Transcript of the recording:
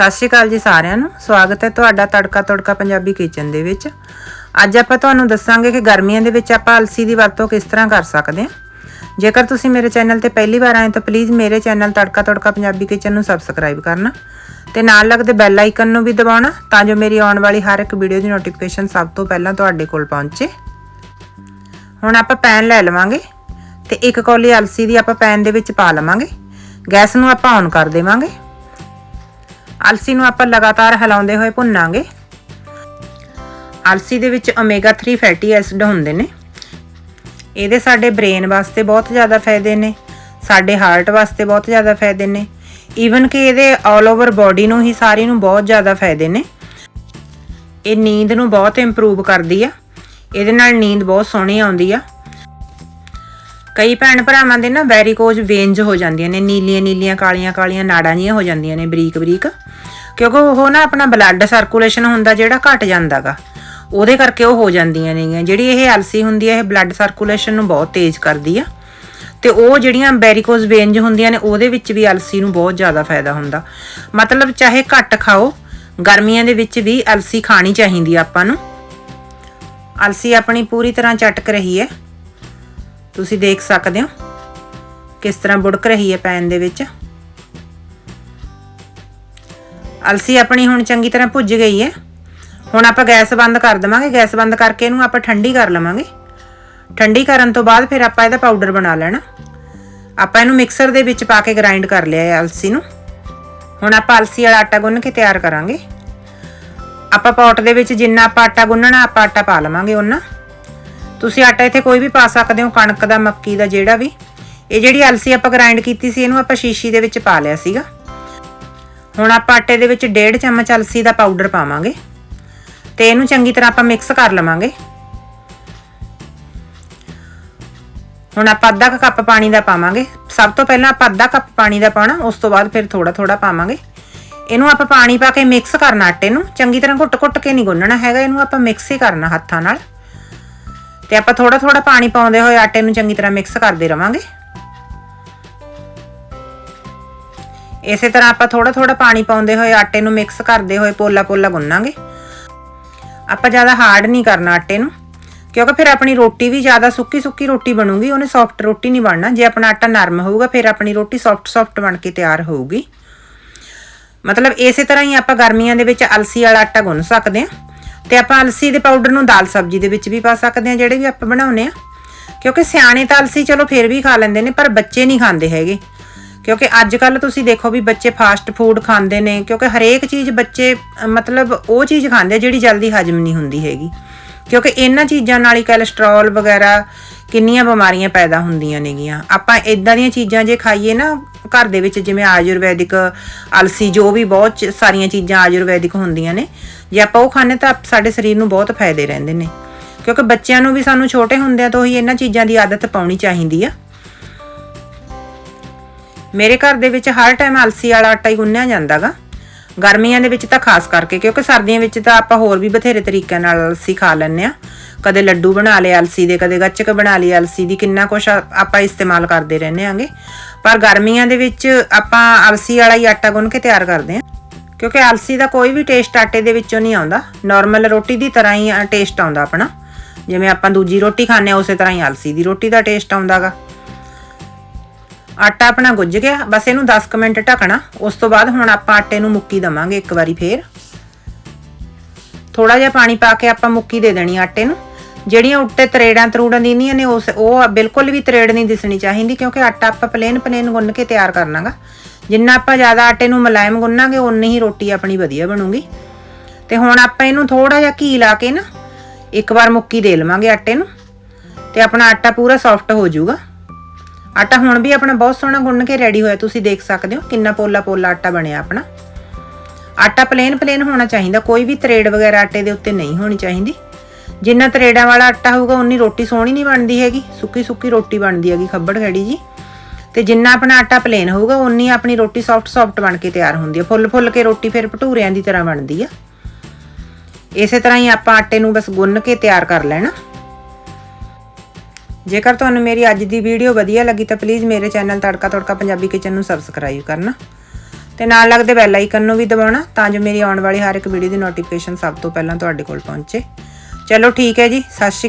ਸਤਿ ਸ਼੍ਰੀ ਅਕਾਲ ਜੀ ਸਾਰਿਆਂ ਨੂੰ। ਸਵਾਗਤ ਹੈ ਤੁਹਾਡਾ ਤੜਕਾ ਤੜਕਾ ਪੰਜਾਬੀ ਕਿਚਨ ਦੇ ਵਿੱਚ। ਅੱਜ ਆਪਾਂ ਤੁਹਾਨੂੰ ਦੱਸਾਂਗੇ ਕਿ ਗਰਮੀਆਂ ਦੇ ਵਿੱਚ ਆਪਾਂ ਅਲਸੀ ਦੀ ਵਰਤੋਂ ਕਿਸ ਤਰ੍ਹਾਂ ਕਰ ਸਕਦੇ ਹਾਂ। ਜੇਕਰ ਤੁਸੀਂ ਮੇਰੇ ਚੈਨਲ ਤੇ ਪਹਿਲੀ ਵਾਰ ਆਏ ਤਾਂ ਪਲੀਜ਼ ਮੇਰੇ ਚੈਨਲ ਤੜਕਾ ਤੜਕਾ ਪੰਜਾਬੀ ਕਿਚਨ ਨੂੰ ਸਬਸਕ੍ਰਾਈਬ ਕਰਨਾ ਤੇ ਨਾਲ ਲੱਗਦੇ ਬੈਲ ਆਈਕਨ ਨੂੰ ਵੀ ਦਬਾਉਣਾ ਤਾਂ ਜੋ ਮੇਰੀ ਆਉਣ ਵਾਲੀ ਹਰ ਇੱਕ ਵੀਡੀਓ ਦੀ ਨੋਟੀਫਿਕੇਸ਼ਨ ਸਭ ਤੋਂ ਪਹਿਲਾਂ ਤੁਹਾਡੇ ਕੋਲ ਪਹੁੰਚੇ। ਹੁਣ ਆਪਾਂ ਪੈਨ ਲੈ ਲਵਾਂਗੇ ਤੇ ਇੱਕ ਕੌਲੀ ਅਲਸੀ ਦੀ ਆਪਾਂ ਪੈਨ ਦੇ ਵਿੱਚ ਪਾ ਲਵਾਂਗੇ। ਗੈਸ ਨੂੰ ਆਪਾਂ ਔਨ ਕਰ ਦੇਵਾਂਗੇ। ਅਲਸੀ ਨੂੰ ਆਪਾਂ ਲਗਾਤਾਰ ਹਿਲਾਉਂਦੇ ਹੋਏ ਭੁੰਨਾਂਗੇ। ਅਲਸੀ ਦੇ ਵਿੱਚ ਓਮੇਗਾ 3 ਫੈਟੀ ਐਸਿਡ ਹੁੰਦੇ ਨੇ। ਇਹਦੇ ਸਾਡੇ ਬ੍ਰੇਨ ਵਾਸਤੇ ਬਹੁਤ ਜ਼ਿਆਦਾ ਫਾਇਦੇ ਨੇ, ਸਾਡੇ ਹਾਰਟ ਵਾਸਤੇ ਬਹੁਤ ਜ਼ਿਆਦਾ ਫਾਇਦੇ ਨੇ। ਈਵਨ ਕਿ ਇਹਦੇ 올 ਓਵਰ ਬਾਡੀ ਨੂੰ ਹੀ ਸਾਰੀ ਨੂੰ ਬਹੁਤ ਜ਼ਿਆਦਾ ਫਾਇਦੇ ਨੇ। ਇਹ ਨੀਂਦ ਨੂੰ ਬਹੁਤ ਇੰਪਰੂਵ ਕਰਦੀ ਆ। ਇਹਦੇ ਨਾਲ ਨੀਂਦ ਬਹੁਤ ਸੋਹਣੀ ਆਉਂਦੀ ਆ। ਕਈ ਭੈਣ ਭਰਾਵਾਂ ਦੇ ਨਾ ਵੈਰੀਕੋਜ਼ ਵੇਨਜ ਹੋ ਜਾਂਦੀਆਂ ਨੇ, ਨੀਲੀਆਂ ਨੀਲੀਆਂ ਕਾਲੀਆਂ ਕਾਲੀਆਂ ਨਾੜਾਂ ਜੀਆਂ ਹੋ ਜਾਂਦੀਆਂ ਨੇ ਬਰੀਕ ਬਰੀਕ, ਕਿਉਂਕਿ ਉਹ ਨਾ ਆਪਣਾ ਬਲੱਡ ਸਰਕੂਲੇਸ਼ਨ ਹੁੰਦਾ ਜਿਹੜਾ ਘਟ ਜਾਂਦਾਗਾ, ਉਹਦੇ ਕਰਕੇ ਉਹ ਹੋ ਜਾਂਦੀਆਂ ਨੇਗੀਆਂ। ਜਿਹੜੀ ਇਹ ਐਲਸੀ ਹੁੰਦੀ ਹੈ ਇਹ ਬਲੱਡ ਸਰਕੂਲੇਸ਼ਨ ਨੂੰ ਬਹੁਤ ਤੇਜ਼ ਕਰਦੀ ਆ। ਤੇ ਉਹ ਜਿਹੜੀਆਂ ਵੈਰੀਕੋਜ਼ ਵੇਨਜ ਹੁੰਦੀਆਂ ਨੇ, ਉਹਦੇ ਵਿੱਚ ਵੀ ਅਲਸੀ ਨੂੰ ਬਹੁਤ ਜ਼ਿਆਦਾ ਫਾਇਦਾ ਹੁੰਦਾ। ਮਤਲਬ ਚਾਹੇ ਘੱਟ ਖਾਓ, ਗਰਮੀਆਂ ਦੇ ਵਿੱਚ ਵੀ ਅਲਸੀ ਖਾਣੀ ਚਾਹੀਦੀ ਆ ਆਪਾਂ ਨੂੰ। ਅਲਸੀ ਆਪਣੀ ਪੂਰੀ ਤਰ੍ਹਾਂ ਚਟਕ ਰਹੀ ਹੈ। ਤੁਸੀਂ ਦੇਖ ਸਕਦੇ ਹੋ ਕਿਸ ਤਰ੍ਹਾਂ ਬੁੜਕ ਰਹੀ ਹੈ ਪੈਨ ਦੇ ਵਿੱਚ। ਅਲਸੀ ਆਪਣੀ ਹੁਣ ਚੰਗੀ ਤਰ੍ਹਾਂ ਭੁੱਜ ਗਈ ਹੈ। ਹੁਣ ਆਪਾਂ ਗੈਸ ਬੰਦ ਕਰ ਦਵਾਂਗੇ। ਗੈਸ ਬੰਦ ਕਰਕੇ ਇਹਨੂੰ ਆਪਾਂ ਠੰਡੀ ਕਰ ਲਵਾਂਗੇ। ਠੰਡੀ ਕਰਨ ਤੋਂ ਬਾਅਦ ਫਿਰ ਆਪਾਂ ਇਹਦਾ ਪਾਊਡਰ ਬਣਾ ਲੈਣਾ। ਆਪਾਂ ਇਹਨੂੰ ਮਿਕਸਰ ਦੇ ਵਿੱਚ ਪਾ ਕੇ ਗ੍ਰਾਈਂਡ ਕਰ ਲਿਆ ਹੈ ਅਲਸੀ ਨੂੰ। ਹੁਣ ਆਪਾਂ ਅਲਸੀ ਵਾਲਾ ਆਟਾ ਗੁੰਨ ਕੇ ਤਿਆਰ ਕਰਾਂਗੇ। ਆਪਾਂ ਪੌਟ ਦੇ ਵਿੱਚ ਜਿੰਨਾ ਆਪਾਂ ਆਟਾ ਗੁੰਨਣਾ, ਆਪਾਂ ਆਟਾ ਪਾ ਲਵਾਂਗੇ ਉਹਨਾਂ। ਤੁਸੀਂ ਆਟਾ ਇੱਥੇ ਕੋਈ ਵੀ ਪਾ ਸਕਦੇ ਹੋ, ਕਣਕ ਦਾ, ਮੱਕੀ ਦਾ, ਜਿਹੜਾ ਵੀ। ਇਹ ਜਿਹੜੀ ਅਲਸੀ ਆਪਾਂ ਗ੍ਰਾਈਂਡ ਕੀਤੀ ਸੀ, ਇਹਨੂੰ ਆਪਾਂ ਸ਼ੀਸ਼ੀ ਦੇ ਵਿੱਚ ਪਾ ਲਿਆ ਸੀਗਾ। ਹੁਣ ਆਪਾਂ ਆਟੇ ਦੇ ਵਿੱਚ 1.5 ਚਮਚ ਅਲਸੀ ਦਾ ਪਾਊਡਰ ਪਾਵਾਂਗੇ। ਤੇ ਇਹਨੂੰ ਚੰਗੀ ਤਰ੍ਹਾਂ ਆਪਾਂ ਮਿਕਸ ਕਰ ਲਵਾਂਗੇ। ਹੁਣ ਆਪਾਂ ਅੱਧਾ ਕੁ ਕੱਪ ਪਾਣੀ ਦਾ ਪਾਵਾਂਗੇ। ਸਭ ਤੋਂ ਪਹਿਲਾਂ ਆਪਾਂ ਅੱਧਾ ਕੱਪ ਪਾਣੀ ਦਾ ਪਾਣਾ ਉਸ ਤੋਂ ਬਾਅਦ ਫਿਰ ਥੋੜਾ ਥੋੜਾ ਪਾਵਾਂਗੇ। ਇਹਨੂੰ ਆਪਾਂ ਪਾਣੀ ਪਾ ਕੇ ਮਿਕਸ ਕਰਨਾ ਆਟੇ ਨੂੰ। ਚੰਗੀ ਤਰ੍ਹਾਂ ਘੁੱਟ-ਘੁੱਟ ਕੇ ਨਹੀਂ ਗੁੰਨਣਾ ਹੈਗਾ, ਇਹਨੂੰ ਆਪਾਂ ਮਿਕਸ ਹੀ ਕਰਨਾ ਹੱਥਾਂ ਨਾਲ। ਤੇ ਆਪਾਂ ਥੋੜਾ ਥੋੜਾ ਪਾਣੀ ਪਾਉਂਦੇ ਹੋਏ ਆਟੇ ਨੂੰ ਚੰਗੀ ਤਰ੍ਹਾਂ ਮਿਕਸ ਕਰਦੇ ਰਵਾਂਗੇ। ਇਸੇ ਤਰ੍ਹਾਂ ਆਪਾਂ ਥੋੜਾ ਥੋੜਾ ਪਾਣੀ ਪਾਉਂਦੇ ਹੋਏ ਆਟੇ ਨੂੰ ਮਿਕਸ ਕਰਦੇ ਹੋਏ ਪੋਲਾ-ਪੋਲਾ ਗੁੰਨਾਂਗੇ। ਆਪਾਂ ਜ਼ਿਆਦਾ ਹਾਰਡ ਨਹੀਂ ਕਰਨਾ ਆਟੇ ਨੂੰ, ਕਿਉਂਕਿ ਫਿਰ ਆਪਣੀ ਰੋਟੀ ਵੀ ਜ਼ਿਆਦਾ ਸੁੱਕੀ-ਸੁੱਕੀ ਰੋਟੀ ਬਣੂਗੀ, ਉਹਨੇ ਸੌਫਟ ਰੋਟੀ ਨਹੀਂ ਬਣਨਾ। ਜੇ ਆਪਣਾ ਆਟਾ ਨਰਮ ਹੋਊਗਾ, ਫਿਰ ਆਪਣੀ ਰੋਟੀ ਸੌਫਟ-ਸੌਫਟ ਬਣ ਕੇ ਤਿਆਰ ਹੋਊਗੀ। ਮਤਲਬ ਇਸੇ ਤਰ੍ਹਾਂ ਹੀ ਆਪਾਂ ਗਰਮੀਆਂ ਦੇ ਵਿੱਚ ਅਲਸੀ ਵਾਲਾ ਆਟਾ ਗੁੰਨ ਸਕਦੇ ਹਾਂ। ਤੇ ਆਪਾਂ ਅਲਸੀ ਦੇ ਪਾਊਡਰ ਨੂੰ ਦਾਲ ਸਬਜ਼ੀ ਦੇ ਵਿੱਚ ਵੀ ਪਾ ਸਕਦੇ ਹਾਂ, ਜਿਹੜੇ ਵੀ ਆਪਾਂ ਬਣਾਉਨੇ ਆ ਕਿਉਂਕਿ ਸਿਆਣੇ ਤਾਂ ਅਲਸੀ ਚਲੋ ਫਿਰ ਵੀ ਖਾ ਲੈਂਦੇ ਨੇ, ਪਰ ਬੱਚੇ ਨਹੀਂ ਖਾਂਦੇ ਹੈਗੇ। ਕਿਉਂਕਿ ਅੱਜ ਕੱਲ ਤੁਸੀਂ ਦੇਖੋ ਵੀ ਬੱਚੇ ਫਾਸਟ ਫੂਡ ਖਾਂਦੇ ਨੇ, ਕਿਉਂਕਿ ਹਰੇਕ ਚੀਜ਼ ਬੱਚੇ ਮਤਲਬ ਉਹ ਚੀਜ਼ ਖਾਂਦੇ ਜਿਹੜੀ ਜਲਦੀ ਹਜਮ ਨਹੀਂ ਹੁੰਦੀ ਹੈਗੀ। ਕਿਉਂਕਿ ਇਹਨਾਂ ਚੀਜ਼ਾਂ ਨਾਲ ਹੀ ਕੋਲੇਸਟ੍ਰੋਲ ਵਗੈਰਾ ਕਿੰਨੀਆਂ ਬਿਮਾਰੀਆਂ ਪੈਦਾ ਹੁੰਦੀਆਂ ਨੇਗੀਆਂ। ਆਪਾਂ ਇਦਾਂ ਦੀਆਂ ਚੀਜ਼ਾਂ ਜੇ ਖਾਈਏ ਨਾ, ਘਰ ਦੇ ਵਿੱਚ ਜਿਵੇਂ ਆਯੁਰਵੈਦਿਕ ਅਲਸੀ, ਜੋ ਵੀ ਬਹੁਤ ਸਾਰੀਆਂ ਚੀਜ਼ਾਂ ਆਯੁਰਵੈਦਿਕ ਹੁੰਦੀਆਂ ਨੇ, ਜੇ ਆਪਾਂ ਉਹ ਖਾਣੇ ਤਾਂ ਸਾਡੇ ਸਰੀਰ ਨੂੰ ਬਹੁਤ ਫਾਇਦੇ ਰਹਿੰਦੇ ਨੇ। ਕਿਉਂਕਿ ਬੱਚਿਆਂ ਨੂੰ ਵੀ ਸਾਨੂੰ ਛੋਟੇ ਹੁੰਦਿਆਂ ਤੋਂ ਹੀ ਇਹਨਾਂ ਚੀਜ਼ਾਂ ਦੀ ਆਦਤ ਪਾਉਣੀ ਚਾਹੀਦੀ ਆ। ਮੇਰੇ ਘਰ ਦੇ ਵਿੱਚ ਹਰ ਟਾਈਮ ਅਲਸੀ ਵਾਲਾ ਆਟਾ ਹੀ ਗੁੰਨਿਆ ਜਾਂਦਾਗਾ ਗਰਮੀਆਂ ਦੇ ਵਿੱਚ ਤਾਂ ਖਾਸ ਕਰਕੇ, ਕਿਉਂਕਿ ਸਰਦੀਆਂ ਵਿੱਚ ਤਾਂ ਆਪਾਂ ਹੋਰ ਵੀ ਬਥੇਰੇ ਤਰੀਕਿਆਂ ਨਾਲ ਅਲਸੀ ਖਾ ਲੈਂਦੇ ਆ ਕਦੇ ਲੱਡੂ ਬਣਾ ਲਏ ਅਲਸੀ ਦੇ, ਕਦੇ ਗੱਚਕ ਬਣਾ ਲਈ ਅਲਸੀ ਦੀ, ਕਿੰਨਾ ਕੁਛ ਆਪਾਂ ਇਸਤੇਮਾਲ ਕਰਦੇ ਰਹਿੰਦੇ ਆਂਗੇ ਪਰ ਗਰਮੀਆਂ ਦੇ ਵਿੱਚ ਆਪਾਂ ਅਲਸੀ ਵਾਲਾ ਹੀ ਆਟਾ ਗੁੰਨ ਕੇ ਤਿਆਰ ਕਰਦੇ ਆ ਕਿਉਂਕਿ ਅਲਸੀ ਦਾ ਕੋਈ ਵੀ ਟੇਸਟ ਆਟੇ ਦੇ ਵਿੱਚੋਂ ਨਹੀਂ ਆਉਂਦਾ। ਨਾਰਮਲ ਰੋਟੀ ਦੀ ਤਰ੍ਹਾਂ ਹੀ ਟੇਸਟ ਆਉਂਦਾ ਆਪਣਾ। ਜਿਵੇਂ ਆਪਾਂ ਦੂਜੀ ਰੋਟੀ ਖਾਂਦੇ ਆ ਉਸੇ ਤਰ੍ਹਾਂ ਹੀ ਅਲਸੀ ਦੀ ਰੋਟੀ ਦਾ ਟੇਸਟ ਆਉਂਦਾਗਾ। ਆਟਾ ਆਪਣਾ ਗੁੱਝ ਗਿਆ, ਬਸ ਇਹਨੂੰ 10 ਕੁ ਮਿੰਟ ਢੱਕਣਾ। ਉਸ ਤੋਂ ਬਾਅਦ ਹੁਣ ਆਪਾਂ ਆਟੇ ਨੂੰ ਮੁੱਕੀ ਦਵਾਂਗੇ ਇੱਕ ਵਾਰੀ ਫੇਰ। ਥੋੜਾ ਜਿਹਾ ਪਾਣੀ ਪਾ ਕੇ ਆਪਾਂ ਮੁੱਕੀ ਦੇ ਦੇਣੀ ਆਟੇ ਨੂੰ। ਜਿਹੜੀਆਂ ਉੱਤੇ ਤਰੇੜਾਂ ਤਰੂੜਾਂ ਦਿੰਦੀਆਂ ਨੇ, ਉਸ ਉਹ ਬਿਲਕੁਲ ਵੀ ਤਰੇੜ ਨਹੀਂ ਦਿਸਣੀ ਚਾਹੀਦੀ, ਕਿਉਂਕਿ ਆਟਾ ਆਪਾਂ ਪਲੇਨ ਪਲੇਨ ਗੁੰਨ ਕੇ ਤਿਆਰ ਕਰਨਾਗਾ। ਜਿੰਨਾ ਆਪਾਂ ਜ਼ਿਆਦਾ ਆਟੇ ਨੂੰ ਮਲਾਇਮ ਗੁੰਨਾਂਗੇ ਉਨੀ ਹੀ ਰੋਟੀ ਆਪਣੀ ਵਧੀਆ ਬਣੂਗੀ। ਤੇ ਹੁਣ ਆਪਾਂ ਇਹਨੂੰ ਥੋੜਾ ਜਿਹਾ ਘੀ ਲਾ ਕੇ ਨਾ, ਇੱਕ ਵਾਰ ਮੁੱਕੀ ਦੇ ਲਵਾਂਗੇ ਆਟੇ ਨੂੰ। ਤੇ ਆਪਣਾ ਆਟਾ ਪੂਰਾ ਸੌਫਟ ਹੋ ਜਾਊਗਾ। ਆਟਾ ਹੁਣ ਵੀ ਆਪਣਾ ਬਹੁਤ ਸੋਹਣਾ ਗੁੰਨ ਕੇ ਰੈਡੀ ਹੋਇਆ, ਤੁਸੀਂ ਦੇਖ ਸਕਦੇ ਹੋ ਕਿੰਨਾ ਪੋਲਾ ਪੋਲਾ ਆਟਾ ਬਣਿਆ ਆਪਣਾ। ਆਟਾ ਪਲੇਨ ਪਲੇਨ ਹੋਣਾ ਚਾਹੀਦਾ, ਕੋਈ ਵੀ ਤਰੇੜ ਵਗੈਰਾ ਆਟੇ ਦੇ ਉੱਤੇ ਨਹੀਂ ਹੋਣੀ ਚਾਹੀਦੀ। ਜਿੰਨਾ ਤਰੇੜਾਂ ਵਾਲਾ ਆਟਾ ਹੋਊਗਾ, ਉਨੀ ਰੋਟੀ ਸੋਹਣੀ ਨਹੀਂ ਬਣਦੀ ਹੈਗੀ, ਸੁੱਕੀ ਸੁੱਕੀ ਰੋਟੀ ਬਣਦੀ ਹੈਗੀ, ਖੱਬੜ ਖੜੀ ਜੀ। ਤੇ ਜਿੰਨਾ ਆਪਣਾ ਆਟਾ ਪਲੇਨ ਹੋਊਗਾ, ਉਨੀ ਆਪਣੀ ਰੋਟੀ ਸੌਫਟ ਸੌਫਟ ਬਣ ਕੇ ਤਿਆਰ ਹੁੰਦੀ ਹੈ। ਫੁੱਲ ਫੁੱਲ ਕੇ ਰੋਟੀ ਫਿਰ ਭਟੂਰਿਆਂ ਦੀ ਤਰ੍ਹਾਂ ਬਣਦੀ ਆ। ਇਸੇ ਤਰ੍ਹਾਂ ਹੀ ਆਪਾਂ ਆਟੇ ਨੂੰ ਬਸ ਗੁੰਨ ਕੇ ਤਿਆਰ ਕਰ ਲੈਣਾ। ਜੇਕਰ ਤੁਹਾਨੂੰ ਮੇਰੀ ਅੱਜ ਦੀ ਵੀਡੀਓ ਵਧੀਆ ਲੱਗੀ ਤਾਂ ਪਲੀਜ਼ ਮੇਰੇ ਚੈਨਲ ਤੜਕਾ ਤੜਕਾ ਪੰਜਾਬੀ ਕਿਚਨ ਨੂੰ ਸਬਸਕ੍ਰਾਈਬ ਕਰਨਾ। ਤੇ ਨਾਲ ਲੱਗਦੇ ਬੈਲ ਆਈਕਨ ਨੂੰ ਵੀ ਦਬਾਉਣਾ ਤਾਂ ਜੋ ਮੇਰੀ ਆਉਣ ਵਾਲੀ ਹਰ ਇੱਕ ਵੀਡੀਓ ਦੀ ਨੋਟੀਫਿਕੇਸ਼ਨ ਸਭ ਤੋਂ ਪਹਿਲਾਂ ਤੁਹਾਡੇ ਕੋਲ ਪਹੁੰਚੇ। ਚਲੋ ਠੀਕ ਹੈ ਜੀ, ਸਤਿ ਸ਼੍ਰੀ ਅਕਾਲ।